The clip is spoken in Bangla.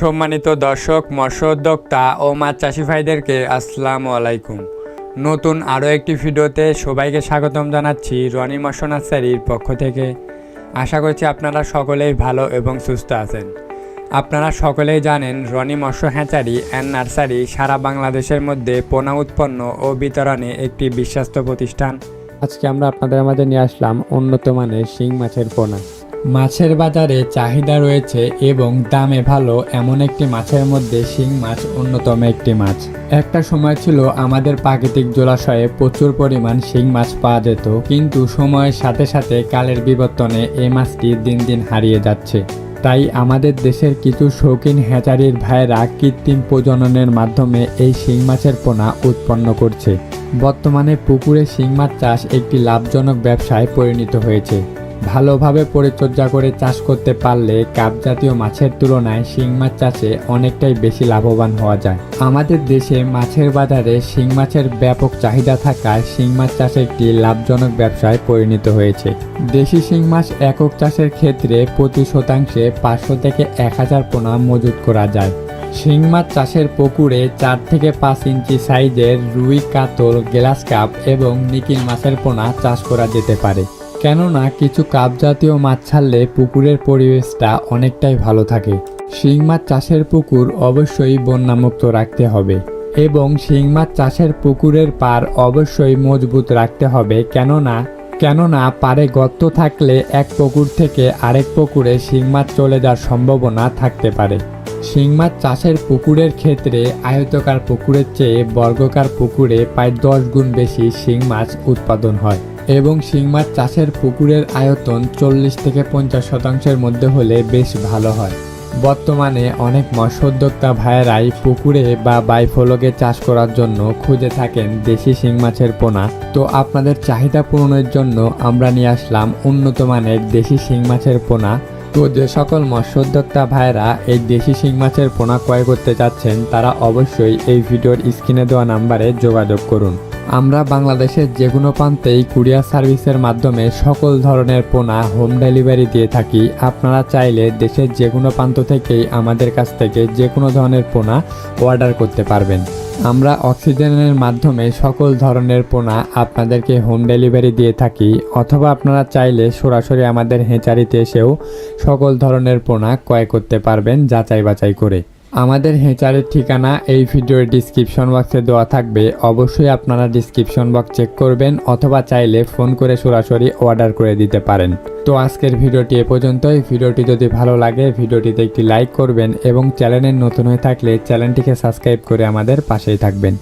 সম্মানিত দর্শক মৎস্য উদ্যোক্তা ও মাছ চাষি ভাইদেরকে আসসালামু আলাইকুম। নতুন আরও একটি ভিডিওতে সবাইকে স্বাগতম জানাচ্ছি রনি মৎস্য নার্সারির পক্ষ থেকে। আশা করছি আপনারা সকলেই ভালো এবং সুস্থ আছেন। আপনারা সকলেই জানেন রনি মৎস্য হ্যাচারি অ্যান্ড নার্সারি সারা বাংলাদেশের মধ্যে পোনা উৎপন্ন ও বিতরণে একটি বিশ্বস্ত প্রতিষ্ঠান। আজকে আমরা আপনাদের মাঝে নিয়ে আসলাম উন্নত মানের শিং মাছের পোনা। মাছের বাজারে চাহিদা রয়েছে এবং দামে ভালো এমন একটি মাছের মধ্যে শিং মাছ অন্যতম একটি মাছ। একটা সময় ছিল আমাদের প্রাকৃতিক জলাশয়ে প্রচুর পরিমাণ শিং মাছ পাওয়া যেত, কিন্তু সময়ের সাথে সাথে কালের বিবর্তনে এই মাছটি দিন দিন হারিয়ে যাচ্ছে। তাই আমাদের দেশের কিছু শৌখিন হ্যাচারির ভাইয়েরা কৃত্রিম প্রজননের মাধ্যমে এই শিং মাছের পোনা উৎপন্ন করছে। বর্তমানে পুকুরে শিং মাছ চাষ একটি লাভজনক ব্যবসায় পরিণত হয়েছে। ভালোভাবে পরিচর্যা করে চাষ করতে পারলে কাপ জাতীয় মাছের তুলনায় শিং মাছ চাষে অনেকটাই বেশি লাভবান হওয়া যায়। আমাদের দেশে মাছের বাজারে শিং মাছের ব্যাপক চাহিদা থাকায় শিং মাছ চাষ একটি লাভজনক ব্যবসায় পরিণত হয়েছে। দেশি শিং মাছ একক চাষের ক্ষেত্রে প্রতি শতাংশে পাঁচশো থেকে এক হাজার পোনা মজুত করা যায়। শিং মাছ চাষের পুকুরে চার থেকে পাঁচ ইঞ্চি সাইজের রুই, কাতল, গ্লাস কাপ এবং নিকিল মাছের পোনা চাষ করা যেতে পারে। কেননা কিছু কাপ জাতীয় মাছ ছাড়লে পুকুরের পরিবেশটা অনেকটাই ভালো থাকে। শিং মাছ চাষের পুকুর অবশ্যই বন্যামুক্ত রাখতে হবে এবং শিং মাছ চাষের পুকুরের পার অবশ্যই মজবুত রাখতে হবে কেননা কেননা পারে গর্ত থাকলে এক পুকুর থেকে আরেক পুকুরে শিং মাছ চলে যাওয়ার সম্ভাবনা থাকতে পারে। শিং মাছ চাষের পুকুরের ক্ষেত্রে আয়তকার পুকুরের চেয়ে বর্গকার পুকুরে প্রায় দশ গুণ বেশি শিং মাছ উৎপাদন হয়। এবং শিং মাছ চাষের পুকুরের আয়তন চল্লিশ থেকে পঞ্চাশ শতাংশের মধ্যে হলে বেশ ভালো হয়। বর্তমানে অনেক মৎস্য উদ্যোক্তা ভাইয়েরাই পুকুরে বা বাইফলকে চাষ করার জন্য খুঁজে থাকেন দেশি শিং মাছের পোনা। তো আপনাদের চাহিদা পূরণের জন্য আমরা নিয়ে আসলাম উন্নত মানের দেশি শিং মাছের পোনা। তো যে সকল মৎস্য উদ্যোক্তা ভাইয়েরা এই দেশি শিং মাছের পোনা ক্রয় করতে চাচ্ছেন, তারা অবশ্যই এই ভিডিওর স্ক্রিনে দেওয়া নাম্বারে যোগাযোগ করুন। আমরা বাংলাদেশের যে কোনো প্রান্তেই কুরিয়ার সার্ভিসের মাধ্যমে সকল ধরনের পোনা হোম ডেলিভারি দিয়ে থাকি। আপনারা চাইলে দেশের যে কোনো প্রান্ত থেকেই আমাদের কাছ থেকে যে কোনো ধরনের পোনা অর্ডার করতে পারবেন। আমরা অক্সিজেনের মাধ্যমে সকল ধরনের পোনা আপনাদেরকে হোম ডেলিভারি দিয়ে থাকি, অথবা আপনারা চাইলে সরাসরি আমাদের হেঁচারিতে এসেও সকল ধরনের পোনা ক্রয় করতে পারবেন যাচাই বাছাই করে। আমাদের হেঁচারের ঠিকানা এই ভিডিওর ডিসক্রিপশন বক্সে দেওয়া থাকবে। অবশ্যই আপনারা ডিসক্রিপশন বক্স চেক করবেন অথবা চাইলে ফোন করে সরাসরি অর্ডার করে দিতে পারেন। তো আজকের ভিডিওটি এ পর্যন্তই। ভিডিওটি যদি ভালো লাগে, ভিডিওটিতে একটি লাইক করবেন এবং চ্যানেলের নতুন হয়ে থাকলে চ্যানেলটিকে সাবস্ক্রাইব করে আমাদের পাশেই থাকবেন।